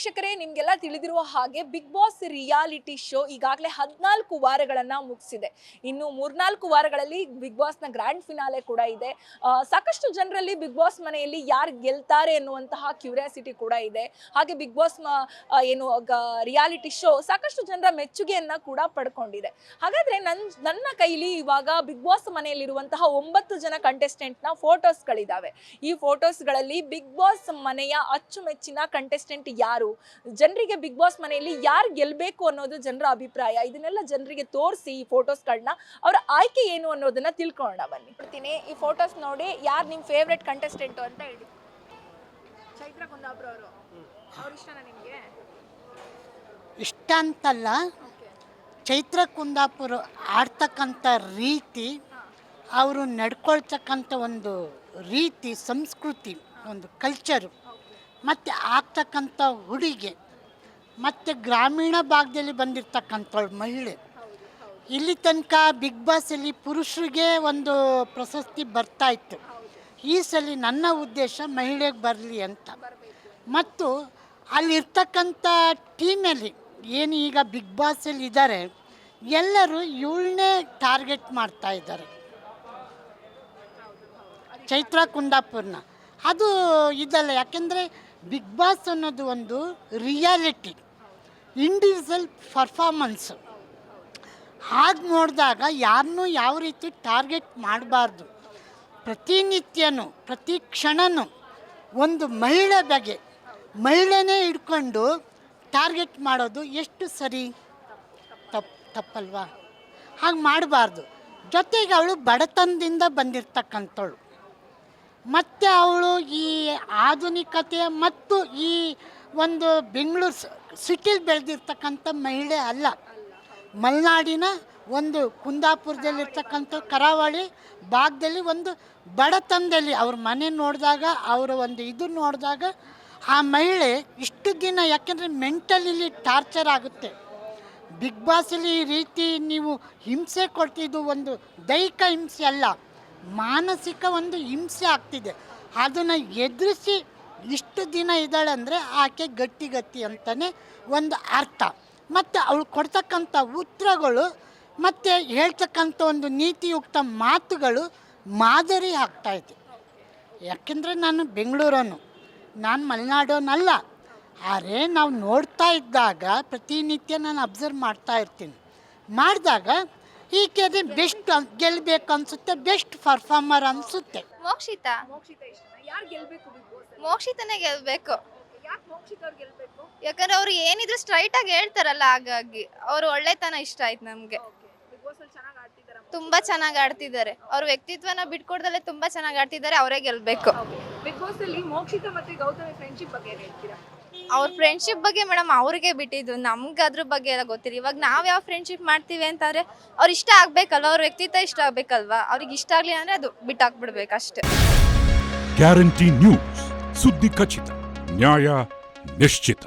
ವೀಕ್ಷಕರೇ, ನಿಮ್ಗೆಲ್ಲ ತಿಳಿದಿರುವ ಹಾಗೆ ಬಿಗ್ ಬಾಸ್ ರಿಯಾಲಿಟಿ ಶೋ ಈಗಾಗಲೇ ಹದಿನಾಲ್ಕು ವಾರಗಳನ್ನ ಮುಗಿಸಿದೆ. ಇನ್ನು ಮೂರ್ನಾಲ್ಕು ವಾರಗಳಲ್ಲಿ ಬಿಗ್ ಬಾಸ್ನ ಗ್ರ್ಯಾಂಡ್ ಫಿನಾಲೆ ಕೂಡ ಇದೆ. ಸಾಕಷ್ಟು ಜನರಲ್ಲಿ ಬಿಗ್ ಬಾಸ್ ಮನೆಯಲ್ಲಿ ಯಾರು ಗೆಲ್ತಾರೆ ಎನ್ನುವಂತಹ ಕ್ಯೂರಿಯಾಸಿಟಿ ಕೂಡ ಇದೆ. ಹಾಗೆ ಬಿಗ್ ಬಾಸ್ ಏನು ರಿಯಾಲಿಟಿ ಶೋ ಸಾಕಷ್ಟು ಜನರ ಮೆಚ್ಚುಗೆಯನ್ನ ಕೂಡ ಪಡ್ಕೊಂಡಿದೆ. ಹಾಗಾದ್ರೆ ನನ್, ನನ್ನ ಕೈಲಿ ಇವಾಗ ಬಿಗ್ ಬಾಸ್ ಮನೆಯಲ್ಲಿರುವಂತಹ ಒಂಬತ್ತು ಜನ ಕಂಟೆಸ್ಟೆಂಟ್ನ ಫೋಟೋಸ್ಗಳಿದ್ದಾವೆ ಈ ಫೋಟೋಸ್ಗಳಲ್ಲಿ ಬಿಗ್ ಬಾಸ್ ಮನೆಯ ಅಚ್ಚುಮೆಚ್ಚಿನ ಕಂಟೆಸ್ಟೆಂಟ್ ಯಾರು? ಜನರಿಗೆ ಬಿಗ್ ಬಾಸ್ ಮನೆಯಲ್ಲಿ ಯಾರು ಗೆಲ್ಲಬೇಕು ಅನ್ನೋದು ಜನರ ಅಭಿಪ್ರಾಯ. ಇದನ್ನೆಲ್ಲ ಜನರಿಗೆ ತೋರಿಸಿ ಈ ಫೋಟೋಸ್ಗಳನ್ನ ಅವರ ಆಯ್ಕೆ ಏನು ಅನ್ನೋದನ್ನ ತಿಳ್ಕೊಳ್ಳೋಣ ಬನ್ನಿ. ಬಿಡ್ತೀನಿ ಈ ಫೋಟೋಸ್ ನೋಡಿ ಯಾರು ನಿಮ್ಮ ಫೇವ್ರೆಟ್ ಕಂಟೆಸ್ಟೆಂಟು ಅಂತ ಹೇಳಿ. ಚೈತ್ರ ಕುಂದಾಪುರ ಅವರು. ಅವ್ರ ಇಷ್ಟನಾ ನಿಮಗೆ? ಇಷ್ಟ ಅಂತಲ್ಲ. ಚೈತ್ರ ಕುಂದಾಪುರ ಆಡ್ತಕ್ಕಂಥ ರೀತಿ ಅವರು ನಡ್ಕೊಳ್ತಕ್ಕಂಥ ಒಂದು ರೀತಿ ಸಂಸ್ಕೃತಿ ಒಂದು ಕಲ್ಚರು ಮತ್ತು ಆಗ್ತಕ್ಕಂಥ ಹುಡುಗಿ, ಮತ್ತು ಗ್ರಾಮೀಣ ಭಾಗದಲ್ಲಿ ಬಂದಿರತಕ್ಕಂಥವಳು ಮಹಿಳೆ. ಇಲ್ಲಿ ತನಕ ಬಿಗ್ ಬಾಸಲ್ಲಿ ಪುರುಷರಿಗೆ ಒಂದು ಪ್ರಶಸ್ತಿ ಬರ್ತಾ ಇತ್ತು. ಈ ಸಲ ನನ್ನ ಉದ್ದೇಶ ಮಹಿಳೆಗೆ ಬರಲಿ ಅಂತ. ಮತ್ತು ಅಲ್ಲಿರ್ತಕ್ಕಂಥ ಟೀಮಲ್ಲಿ ಏನು ಈಗ ಬಿಗ್ ಬಾಸಲ್ಲಿ ಇದ್ದಾರೆ ಎಲ್ಲರೂ ಇವಳನ್ನೇ ಟಾರ್ಗೆಟ್ ಮಾಡ್ತಾ ಇದ್ದಾರೆ. ಚೈತ್ರ ಕುಂದಾಪುರ್ನ. ಅದು ಇದಲ್ಲ, ಯಾಕೆಂದರೆ ಬಿಗ್ ಬಾಸ್ ಅನ್ನೋದು ಒಂದು ರಿಯಾಲಿಟಿ ಇಂಡಿವಿಜುವಲ್ ಪರ್ಫಾರ್ಮೆನ್ಸು ಹಾಗೆ ನೋಡಿದಾಗ ಯಾರನ್ನೂ ಯಾವ ರೀತಿ ಟಾರ್ಗೆಟ್ ಮಾಡಬಾರ್ದು. ಪ್ರತಿನಿತ್ಯನೂ ಪ್ರತಿ ಕ್ಷಣನೂ ಒಂದು ಮಹಿಳೆ ಬಗ್ಗೆ ಮಹಿಳೆನೇ ಹಿಡ್ಕೊಂಡು ಟಾರ್ಗೆಟ್ ಮಾಡೋದು ಎಷ್ಟು ಸರಿ? ತಪ್ಪು ತಪ್ಪಲ್ವಾ? ಹಾಗೆ ಮಾಡಬಾರ್ದು. ಜೊತೆಗೆ ಅವಳು ಬಡತನದಿಂದ ಬಂದಿರತಕ್ಕಂಥವಳು. ಮತ್ತು ಅವಳು ಈ ಆಧುನಿಕತೆ ಮತ್ತು ಈ ಒಂದು ಬೆಂಗಳೂರು ಸಿಟಿಲಿ ಬೆಳೆದಿರ್ತಕ್ಕಂಥ ಮಹಿಳೆ ಅಲ್ಲ. ಮಲೆನಾಡಿನ ಒಂದು ಕುಂದಾಪುರದಲ್ಲಿರ್ತಕ್ಕಂಥ ಕರಾವಳಿ ಭಾಗದಲ್ಲಿ ಒಂದು ಬಡತನದಲ್ಲಿ ಅವ್ರ ಮನೆ ನೋಡಿದಾಗ, ಅವರ ಒಂದು ಇದು ನೋಡಿದಾಗ ಆ ಮಹಿಳೆ ಇಷ್ಟು ದಿನ ಯಾಕೆಂದರೆ ಮೆಂಟಲಿಲಿ ಟಾರ್ಚರ್ ಆಗುತ್ತೆ. ಬಿಗ್ ಬಾಸಲ್ಲಿ ಈ ರೀತಿ ನೀವು ಹಿಂಸೆ ಕೊಡ್ತಿದ್ದು ಒಂದು ದೈಹಿಕ ಹಿಂಸೆ ಅಲ್ಲ. ಮಾನಸಿಕ ಒಂದು ಹಿಂಸೆ ಆಗ್ತಿದೆ. ಅದನ್ನು ಎದುರಿಸಿ ಇಷ್ಟು ದಿನ ಇದ್ದಾಳೆ ಅಂದರೆ ಆಕೆ ಗಟ್ಟಿ ಗಟ್ಟಿ ಅಂತಲೇ ಒಂದು ಅರ್ಥ. ಮತ್ತು ಅವಳು ಕೊಡ್ತಕ್ಕಂಥ ಉತ್ತರಗಳು ಮತ್ತು ಹೇಳ್ತಕ್ಕಂಥ ಒಂದು ನೀತಿಯುಕ್ತ ಮಾತುಗಳು ಮಾದರಿ ಆಗ್ತಾಯಿದೆ ಯಾಕೆಂದರೆ ನಾನು ಬೆಂಗಳೂರನು ನಾನು ಮಲೆನಾಡೋನಲ್ಲ ಆದರೆ ನಾವು ನೋಡ್ತಾ ಇದ್ದಾಗ ಪ್ರತಿನಿತ್ಯ ನಾನು ಅಬ್ಸರ್ವ್ ಮಾಡ್ತಾ ಇರ್ತೀನಿ. ಮಾಡಿದಾಗ ಈಕೆ ಬೆಸ್ಟ್ ಗೆಲ್ಬೇಕು ಅನ್ಸುತ್ತೆ ಬೆಸ್ಟ್ ಪರ್ಫಾರ್ಮರ್ ಅನ್ಸುತ್ತೆ. ಮೋಕ್ಷಿತ. ಮೋಕ್ಷಿತ ಇಷ್ಟನಾ? ಯಾರು ಗೆಲ್ಬೇಕು ಬಿಗ್ ಮೋಕ್ಷಿತನೇ ಗೆಲ್ಬೇಕು. ಯಾಕೆ ಮೋಕ್ಷಿತ ಗೆಲ್ಬೇಕು? ಯಾಕಂದ್ರೆ ಅವ್ರು ಏನಿದ್ರು ಸ್ಟ್ರೈಟ್ ಆಗಿ ಹೇಳ್ತಾರಲ್ಲ ಹಾಗಾಗಿ. ಅವ್ರು ಒಳ್ಳೆತನ ಇಷ್ಟ ಆಯ್ತು ನಮ್ಗೆ. ತುಂಬಾ ಚೆನ್ನಾಗಿ ಆಡ್ತಿದ್ದಾರೆ. ಅವ್ರ ವ್ಯಕ್ತಿತ್ವನ ಬಿಟ್ಕೊಡ್ದಲ್ಲೇ ತುಂಬಾ ಚೆನ್ನಾಗಿ ಆಡ್ತಿದ್ದಾರೆ ಅವರೇ ಗೆಲ್ಬೇಕು. ಬಿಗ್ ಬಾಸ್ ಅಲ್ಲಿ ಮೋಕ್ಷಿತ ಮತ್ತೆ ಗೌತಮಿ ಫ್ರೆಂಡ್ಶಿಪ್ ಬಗ್ಗೆ ಹೇಳ್ತೀರಾ? ಅವ್ರ ಫ್ರೆಂಡ್ಶಿಪ್ ಬಗ್ಗೆ ಮೇಡಮ್ ಅವ್ರಿಗೆ ಬಿಟ್ಟಿದ್ದು ನಮ್ಗೆ ಅದ್ರ ಬಗ್ಗೆ ಎಲ್ಲ ಗೊತ್ತಿಲ್ಲ. ಇವಾಗ ನಾವು ಯಾವ ಫ್ರೆಂಡ್ಶಿಪ್ ಮಾಡ್ತೀವಿ ಅಂತಂದ್ರೆ ಅವ್ರು ಇಷ್ಟ ಆಗಬೇಕಲ್ವ, ಅವ್ರ ವ್ಯಕ್ತಿತ್ವ ಇಷ್ಟ ಆಗ್ಬೇಕಲ್ವಾ? ಅವ್ರಿಗೆ ಇಷ್ಟ ಆಗಲಿ ಅಂದ್ರೆ ಅದು ಬಿಟ್ಟಾಕ್ಬಿಡ್ಬೇಕು ಅಷ್ಟೇ. ಗ್ಯಾರಂಟಿ ನ್ಯೂಸ್ ಸುದ್ದಿ ಖಚಿತ, ನ್ಯಾಯ ನಿಶ್ಚಿತ.